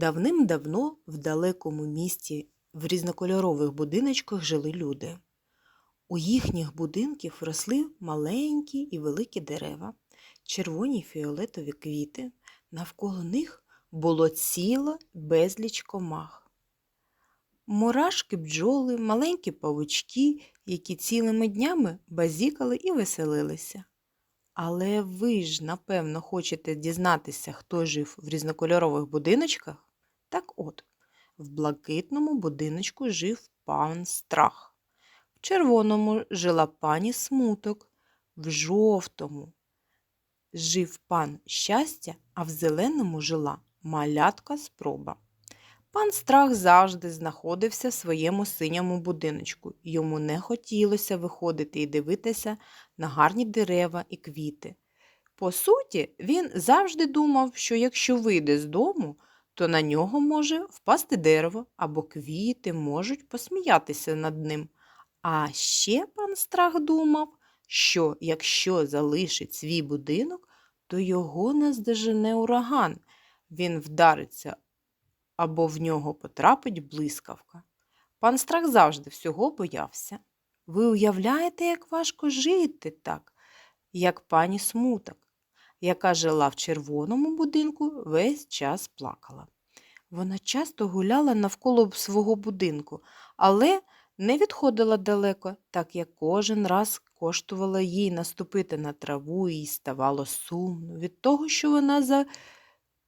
Давним-давно в далекому місті в різнокольорових будиночках жили люди. У їхніх будинків росли маленькі і великі дерева, червоні фіолетові квіти. Навколо них було ціло безліч комах. Мурашки, бджоли, маленькі павучки, які цілими днями базікали і веселилися. Але ви ж, напевно, хочете дізнатися, хто жив в різнокольорових будиночках? Так от, в блакитному будиночку жив пан Страх, в червоному жила пані Смуток, в жовтому жив пан Щастя, а в зеленому жила малятка Спроба. Пан Страх завжди знаходився в своєму синьому будиночку. Йому не хотілося виходити і дивитися на гарні дерева і квіти. По суті, він завжди думав, що якщо вийде з дому, то на нього може впасти дерево або квіти можуть посміятися над ним. А ще пан Страх думав, що якщо залишить свій будинок, то його наздожене ураган. Він вдариться або в нього потрапить блискавка. Пан Страх завжди всього боявся. Ви уявляєте, як важко жити так, як пані Смуток, яка жила в червоному будинку, весь час плакала. Вона часто гуляла навколо свого будинку, але не відходила далеко, так як кожен раз коштувала їй наступити на траву, і ставало сумно від того, що вона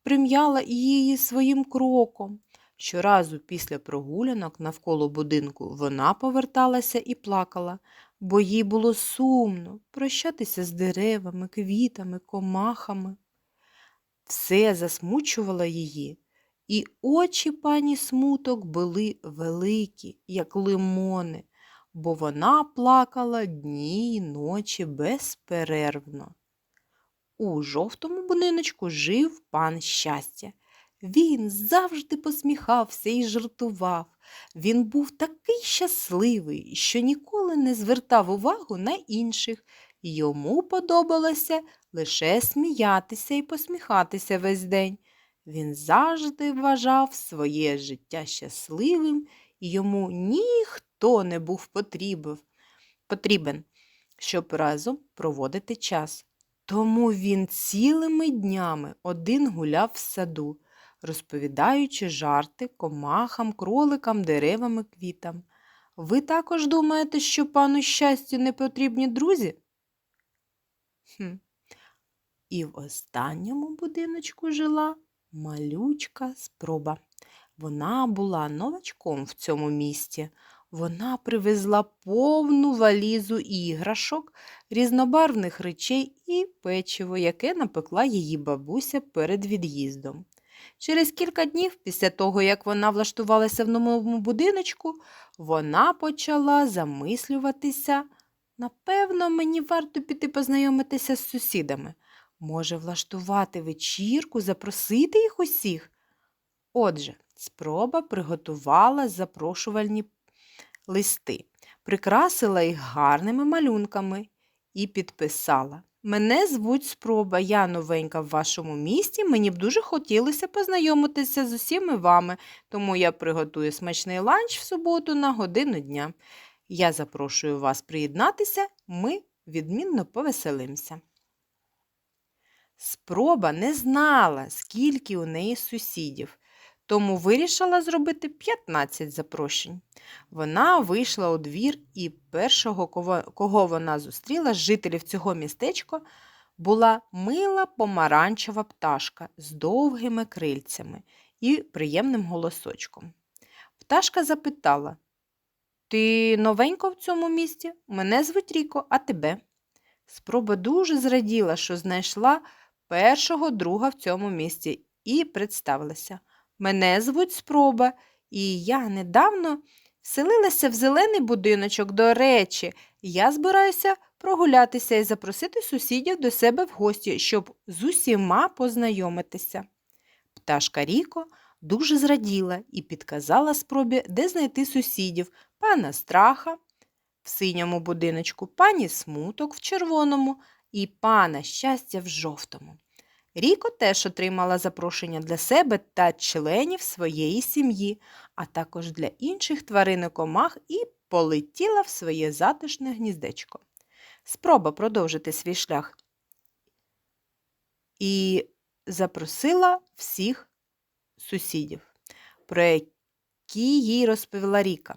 заприм'яла її своїм кроком. Щоразу після прогулянок навколо будинку вона поверталася і плакала, бо їй було сумно прощатися з деревами, квітами, комахами. Все засмучувало її, і очі пані смуток були великі, як лимони, бо вона плакала дні й ночі безперервно. У жовтому будиночку жив пан щастя. Він завжди посміхався і жартував. Він був такий щасливий, що ніколи не звертав увагу на інших. Йому подобалося лише сміятися і посміхатися весь день. Він завжди вважав своє життя щасливим, і йому ніхто не був потрібен, щоб разом проводити час. Тому він цілими днями один гуляв в саду, розповідаючи жарти комахам, кроликам, деревам і квітам. Ви також думаєте, що пану щастю не потрібні друзі? Хм. І в останньому будиночку жила малючка спроба. Вона була новачком в цьому місті. Вона привезла повну валізу іграшок, різнобарвних речей і печиво, яке напекла її бабуся перед від'їздом. Через кілька днів, після того, як вона влаштувалася в новому будиночку, вона почала замислюватися. Напевно, мені варто піти познайомитися з сусідами. Може, влаштувати вечірку, запросити їх усіх. Отже, спроба приготувала запрошувальні листи, прикрасила їх гарними малюнками і підписала. Мене звуть спроба, я новенька в вашому місті. Мені б дуже хотілося познайомитися з усіми вами, тому я приготую смачний ланч в суботу на годину дня. Я запрошую вас приєднатися, ми відмінно повеселимося. Спроба не знала, скільки у неї сусідів, тому вирішила зробити 15 запрошень. Вона вийшла у двір, і першого, кого вона зустріла з жителів цього містечка, була мила помаранчева пташка з довгими крильцями і приємним голосочком. Пташка запитала Ти новенько в цьому місті? Мене звуть Ріко, а тебе? Спроба дуже зраділа, що знайшла першого друга в цьому місті і представилася. Мене звуть Спроба, і я недавно вселилася в зелений будиночок. До речі, я збираюся прогулятися і запросити сусідів до себе в гості, щоб з усіма познайомитися. Пташка Ріко дуже зраділа і підказала спробі, де знайти сусідів пана страха в синьому будиночку, пані смуток в червоному і пана щастя в жовтому. Ріко теж отримала запрошення для себе та членів своєї сім'ї, а також для інших тварин і комах і полетіла в своє затишне гніздечко. Спроба продовжити свій шлях і запросила всіх сусідів, про які їй розповіла Ріка.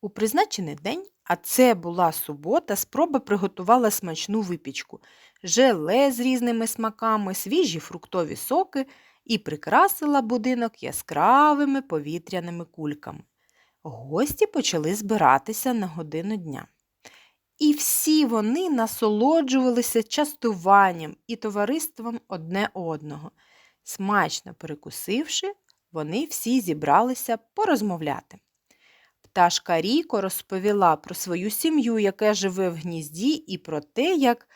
У призначений день, а це була субота, спроба приготувала смачну випічку, желе з різними смаками, свіжі фруктові соки і прикрасила будинок яскравими повітряними кульками. Гості почали збиратися на годину дня. І всі вони насолоджувалися частуванням і товариством одне одного. Смачно перекусивши, вони всі зібралися порозмовляти. Пташка Ріко розповіла про свою сім'ю, яка живе в гнізді, і про те, як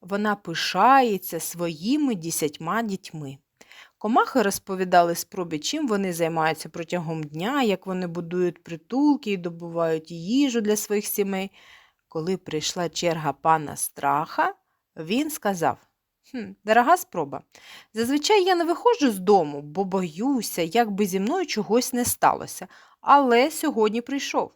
вона пишається своїми десятьма дітьми. Комахи розповідали спробі, чим вони займаються протягом дня, як вони будують притулки і добувають їжу для своїх сімей. Коли прийшла черга пана страха, він сказав «Хм, Дорога спроба, зазвичай я не виходжу з дому, бо боюся, як би зі мною чогось не сталося, але сьогодні прийшов,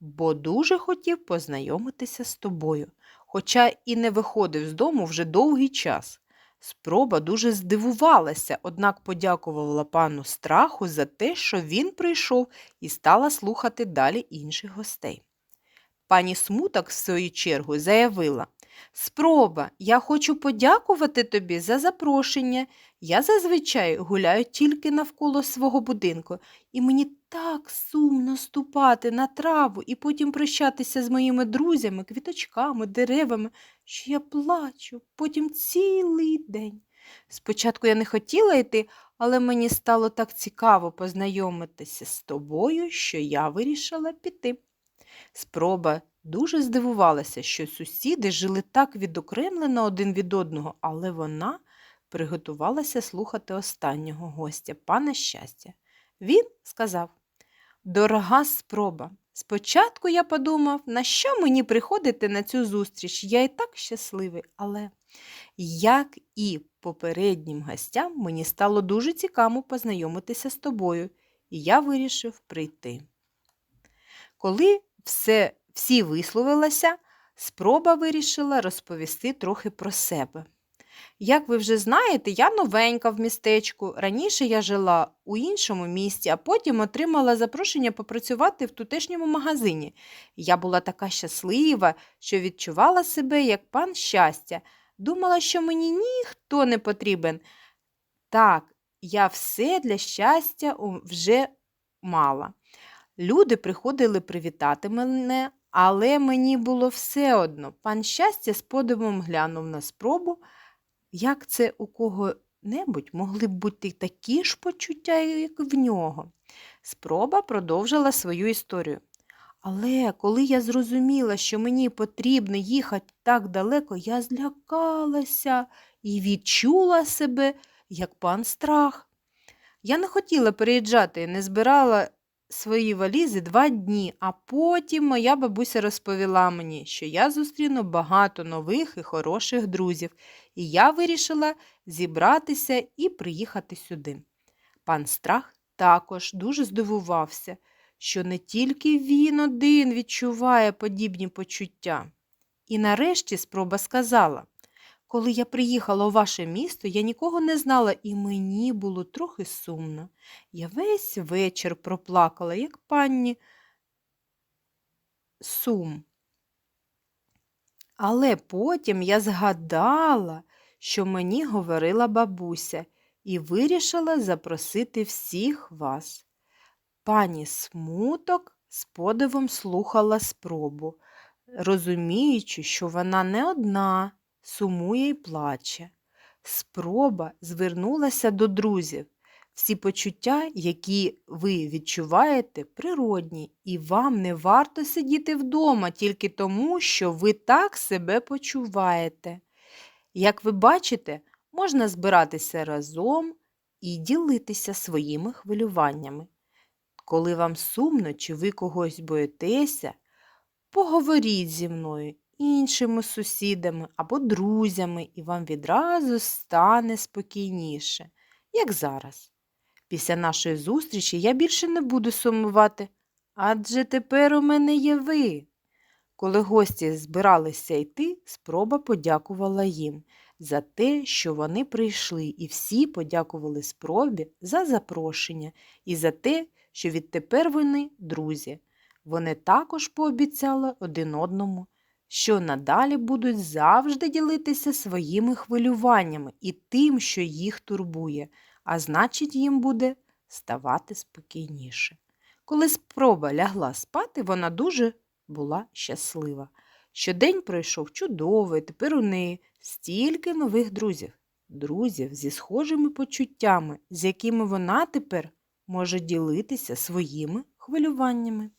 бо дуже хотів познайомитися з тобою, хоча і не виходив з дому вже довгий час. Спроба дуже здивувалася, однак подякувала пану страху за те, що він прийшов і стала слухати далі інших гостей. Пані Смуток, в свою чергу, заявила Спроба, я хочу подякувати тобі за запрошення. Я зазвичай гуляю тільки навколо свого будинку, і мені так сумно ступати на траву і потім прощатися з моїми друзями, квіточками, деревами, що я плачу потім цілий день. Спочатку я не хотіла йти, але мені стало так цікаво познайомитися з тобою, що я вирішила піти. Спроба дуже здивувалася, що сусіди жили так відокремлено один від одного, але вона приготувалася слухати останнього гостя, пана щастя. Він сказав Дорога спроба. Спочатку я подумав, на що мені приходити на цю зустріч. Я і так щасливий, але, як і попереднім гостям, мені стало дуже цікаво познайомитися з тобою, і я вирішив прийти. Коли все, всі висловилися, спроба вирішила розповісти трохи про себе. Як ви вже знаєте, я новенька в містечку. Раніше я жила у іншому місті, а потім отримала запрошення попрацювати в тутешньому магазині. Я була така щаслива, що відчувала себе як пан щастя. Думала, що мені ніхто не потрібен. Так, я все для щастя вже мала. Люди приходили привітати мене, але мені було все одно. Пан щастя з подивом глянув на спробу, як це у кого-небудь могли б бути такі ж почуття, як в нього. Спроба продовжила свою історію. Але коли я зрозуміла, що мені потрібно їхати так далеко, я злякалася і відчула себе, як пан страх. Я не хотіла переїжджати не збирала свої валізи два дні, а потім моя бабуся розповіла мені, що я зустріну багато нових і хороших друзів, і я вирішила зібратися і приїхати сюди. Пан страх також дуже здивувався, що не тільки він один відчуває подібні почуття. І нарешті спроба сказала коли я приїхала у ваше місто, я нікого не знала, і мені було трохи сумно. Я весь вечір проплакала, як пані сум. Але потім я згадала, що мені говорила бабуся, і вирішила запросити всіх вас. Пані смуток з подивом слухала спробу, розуміючи, що вона не одна сумує й плаче. Спроба звернулася до друзів. Всі почуття, які ви відчуваєте, природні, і вам не варто сидіти вдома тільки тому, що ви так себе почуваєте. Як ви бачите, можна збиратися разом і ділитися своїми хвилюваннями. Коли вам сумно чи ви когось боїтеся, поговоріть зі мною іншими сусідами або друзями, і вам відразу стане спокійніше, як зараз. Після нашої зустрічі я більше не буду сумувати, адже тепер у мене є ви. Коли гості збиралися йти, спроба подякувала їм за те, що вони прийшли, і всі подякували спробі за запрошення і за те, що відтепер вони друзі. Вони також пообіцяли один одному, що надалі будуть завжди ділитися своїми хвилюваннями і тим, що їх турбує, а значить, їм буде ставати спокійніше. Коли спроба лягла спати, вона дуже була щаслива. Щодень пройшов чудовий, тепер у неї стільки нових друзів, друзів зі схожими почуттями, з якими вона тепер може ділитися своїми хвилюваннями.